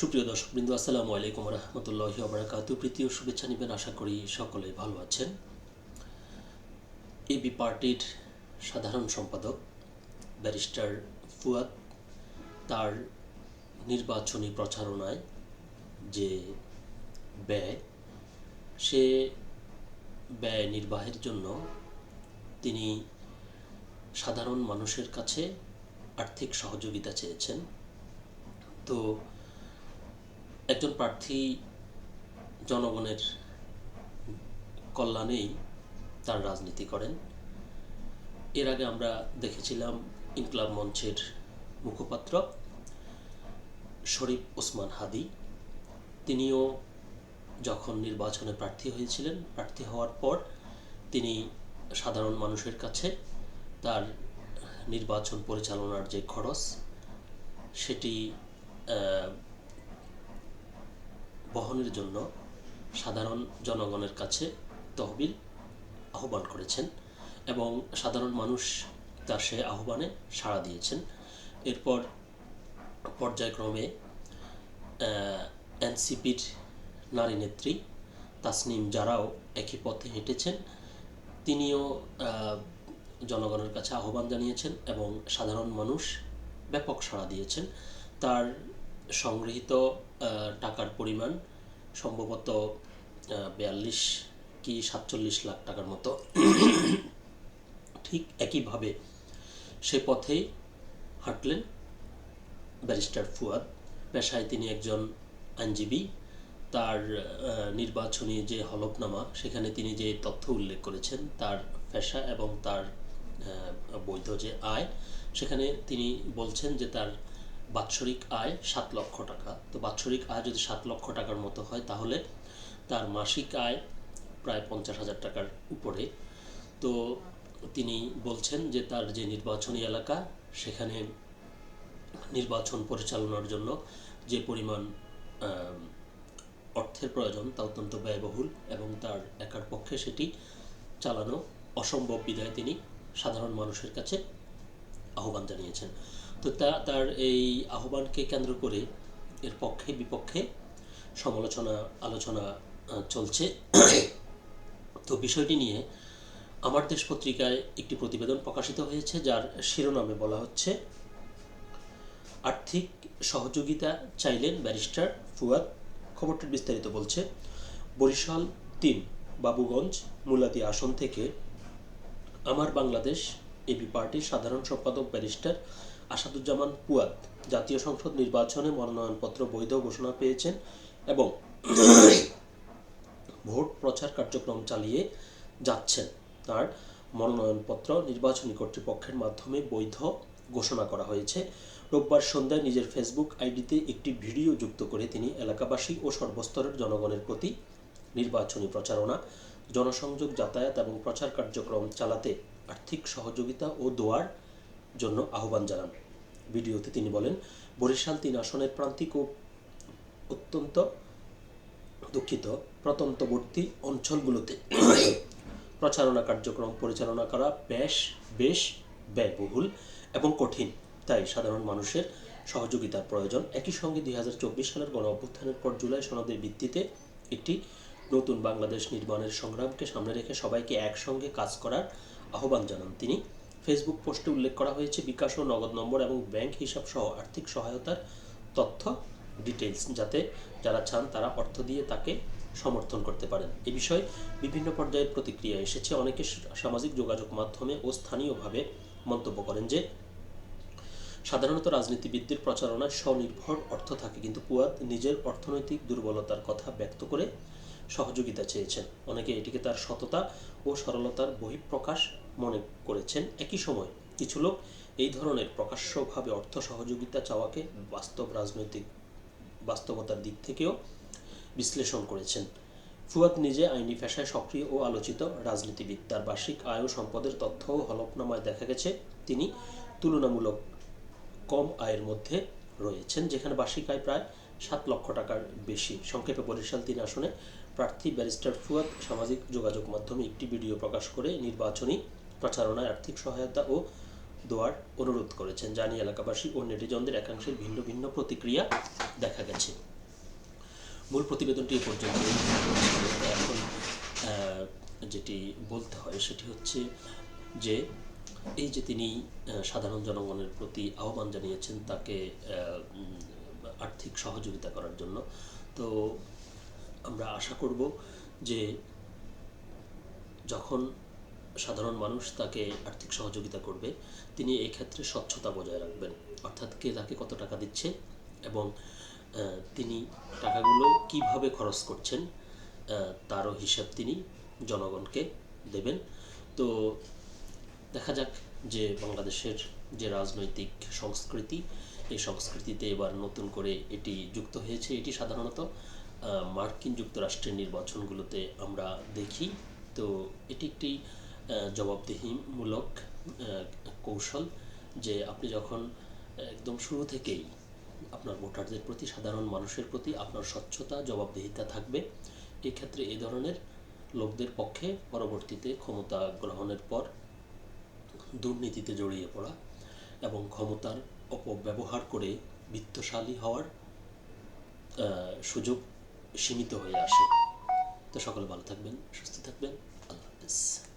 সুপ্রিয় দর্শকবৃন্দ আসসালামু আলাইকুম রহমতুল্লাহি ওবরাকাত প্রীতি ও শুভেচ্ছা নেবেন, আশা করি সকলে ভালো আছেন। এবি পার্টির সাধারণ সম্পাদক, ব্যারিস্টার ফুয়াদ, তার নির্বাচনী প্রচারণায় যে ব্যয়, সে ব্যয় নির্বাহের জন্য তিনি সাধারণ মানুষের কাছে আর্থিক সহযোগিতা চেয়েছেন। তো একজন প্রার্থী জনগণের কল্যাণেই তার রাজনীতি করেন। এর আগে আমরা দেখেছিলাম ইনকলাব মঞ্চের মুখপাত্র শরীফ ওসমান হাদি। তিনিও যখন নির্বাচনে প্রার্থী হয়েছিলেন, প্রার্থী হওয়ার পর তিনি সাধারণ মানুষের কাছে তার নির্বাচন পরিচালনার যে খরচ, সেটি বহনের জন্য সাধারণ জনগণের কাছে তহবিল আহ্বান করেছেন এবং সাধারণ মানুষ তার সে আহ্বানে সাড়া দিয়েছেন। এরপর পর্যায়ক্রমে এনসিপির নারী নেত্রী তাসনিম যারাও একই পথে হেঁটেছেন। তিনিও জনগণের কাছে আহ্বান জানিয়েছেন এবং সাধারণ মানুষ ব্যাপক সাড়া দিয়েছেন। তার সংগৃহীত টাকার পরিমাণ সম্ভবত বিয়াল্লিশ কি সাতচল্লিশ লাখ টাকার মতো। ঠিক একইভাবে সে পথেই হাঁটলেন ব্যারিস্টার ফুয়াদ। পেশায় তিনি একজন আইনজীবী। তার নির্বাচনী যে হলফনামা, সেখানে তিনি যে তথ্য উল্লেখ করেছেন, তার পেশা এবং তার বৈধ যে আয়, সেখানে তিনি বলছেন যে তার বাৎসরিক আয় সাত লক্ষ টাকা। তো বাৎসরিক আয় যদি সাত লক্ষ টাকার মতো হয়, তাহলে তার মাসিক আয় প্রায় পঞ্চাশ হাজার টাকার উপরে। তো তিনি বলছেন যে, তার যে নির্বাচনী এলাকা, সেখানে নির্বাচন পরিচালনার জন্য যে পরিমাণ অর্থের প্রয়োজন, তা অত্যন্ত ব্যয়বহুল এবং তার একার পক্ষে সেটি চালানো অসম্ভব বিধায় তিনি সাধারণ মানুষের কাছে আহ্বান জানিয়েছেন। তো তা, তার এই আহ্বানকে কেন্দ্র করে এর পক্ষে, বিপক্ষে সমালোচনা, আলোচনা চলছে। তো বিষয়টি নিয়ে আমার দেশ পত্রিকায় একটি প্রতিবেদন প্রকাশিত হয়েছে, যার শিরোনামে বলা হচ্ছে, আর্থিক সহযোগিতা চাইলেন ব্যারিস্টার ফুয়াদ খবরটির বিস্তারিত বলছে, বরিশাল তিন, বাবুগঞ্জ, মুলাদি আসন থেকে আমার বাংলাদেশ এবি পার্টির সাধারণ সম্পাদক ব্যারিস্টার আসাদুজ্জামান পুয়াদ জাতীয় সংসদ নির্বাচনে মনোনয়নপত্র বৈধ ঘোষণা পেয়েছেন এবং ভোট প্রচার কার্যক্রম চালিয়ে যাচ্ছেন। তার মনোনয়নপত্র নির্বাচনী কর্তৃপক্ষের মাধ্যমে বৈধ ঘোষণা করা হয়েছে। রোববার সন্ধ্যায় নিজের ফেসবুক আইডিতে একটি ভিডিও যুক্ত করে তিনি এলাকাবাসী ও সর্বস্তরের জনগণের প্রতি নির্বাচনী প্রচারণা, জনসংযোগ যাতায়াত এবং প্রচার কার্যক্রম চালাতে আর্থিক সহযোগিতা ও দোয়ার জন্য আহ্বান জানান। ভিডিওতে তিনি বলেন, বরিশাল তিন আসনের প্রান্তিক অত্যন্ত দুঃখিত। প্রত্যন্তবর্তী অঞ্চলগুলোতে প্রচারণা কার্যক্রম পরিচালনা করা বেশ বেশ ব্যয়বহুল এবং কঠিন। তাই সাধারণ মানুষের সহযোগিতার প্রয়োজন। একই সঙ্গে দুই হাজার চব্বিশ সালের গণ অভ্যুত্থানের পর জুলাই সনদের ভিত্তিতে একটি নতুন বাংলাদেশ নির্মাণের সংগ্রামকে সামনে রেখে সবাইকে একসঙ্গে কাজ করার আহ্বান জানান তিনি। ফেসবুক পোস্টে উল্লেখ করা হয়েছে বিকাশ ও নগদ নম্বর এবং ব্যাংক হিসাব সহ আর্থিক সহায়তার তথ্য ডিটেলস যাতে যারা চান তারা অর্থ দিয়ে তাকে সমর্থন করতে পারেন। এ বিষয়ে বিভিন্ন পর্যায়ের প্রতিক্রিয়া এসেছে। অনেকে সামাজিক যোগাযোগ মাধ্যমে ও স্থানীয়ভাবে মন্তব্য করেন যে, সাধারণত রাজনীতিবিদদের প্রচারণায় স্বনির্ভর অর্থ থাকে, কিন্তু পুয়াদ নিজের অর্থনৈতিক দুর্বলতার কথা ব্যক্ত করে সহযোগিতা চেয়েছেন। অনেকে এটিকে তার সততা ও সরলতার বহিঃপ্রকাশ মনে করেছেন একই সময় কিছু লোক এই ধরনের প্রকাশ্যভাবে অর্থ সহযোগিতা চাওয়াকে বাস্তব রাজনৈতিক বাস্তবতার দিক থেকেও বিশ্লেষণ করেছেন। ফুয়াদ নিজে আইনি পেশায় সক্রিয় ও আলোচিত রাজনীতিবিদ তার বার্ষিক আয় ও সম্পদের তথ্য ও হলফনামায় দেখা গেছে। তিনি তুলনামূলক কম আয়ের মধ্যে রয়েছেন, যেখানে বার্ষিক আয় প্রায় সাত লক্ষ টাকার বেশি। সংক্ষেপে বরিশাল তিন আসনে প্রার্থী ব্যারিস্টার ফুয়াদ সামাজিক যোগাযোগ মাধ্যমে একটি ভিডিও প্রকাশ করে নির্বাচনী প্রচারণায় আর্থিক সহায়তা ও দেওয়ার অনুরোধ করেছেন। জানি এলাকাবাসী ও নেটিজনদের একাংশের ভিন্ন ভিন্ন প্রতিক্রিয়া দেখা গেছে। মূল প্রতিবেদনটি এ পর্যন্ত এখন যেটি বলতে হয় সেটি হচ্ছে যে, এই যে তিনি সাধারণ জনগণের প্রতি আহ্বান জানিয়েছেন তাকে আর্থিক সহযোগিতা করার জন্য। তো আমরা আশা করব যে যখন সাধারণ মানুষ তাকে আর্থিক সহযোগিতা করবে। তিনি এই ক্ষেত্রে স্বচ্ছতা বজায় রাখবেন। অর্থাৎ কে তাকে কত টাকা দিচ্ছে এবং তিনি টাকাগুলো কীভাবে খরচ করছেন তারও হিসাব তিনি জনগণকে দেবেন। তো দেখা যাক যে বাংলাদেশের যে রাজনৈতিক সংস্কৃতি, এই সংস্কৃতিতে এবার নতুন করে এটি যুক্ত হয়েছে। এটি সাধারণত মার্কিন যুক্তরাষ্ট্রের নির্বাচনগুলোতে আমরা দেখি। তো এটি একটি জবাবদিহিমূলক কৌশল যে আপনি যখন একদম শুরু থেকেই আপনার ভোটারদের প্রতি, সাধারণ মানুষের প্রতি আপনার স্বচ্ছতা, জবাবদিহিতা থাকবে, এক্ষেত্রে ক্ষেত্রে এই ধরনের লোকদের পক্ষে পরবর্তীতে ক্ষমতা গ্রহণের পর দুর্নীতিতে জড়িয়ে পড়া এবং ক্ষমতার অপব্যবহার করে বিত্তশালী হওয়ার সুযোগ সীমিত হয়ে আসে। তো সকলে ভালো থাকবেন, সুস্থ থাকবেন। আল্লাহ হাফেজ।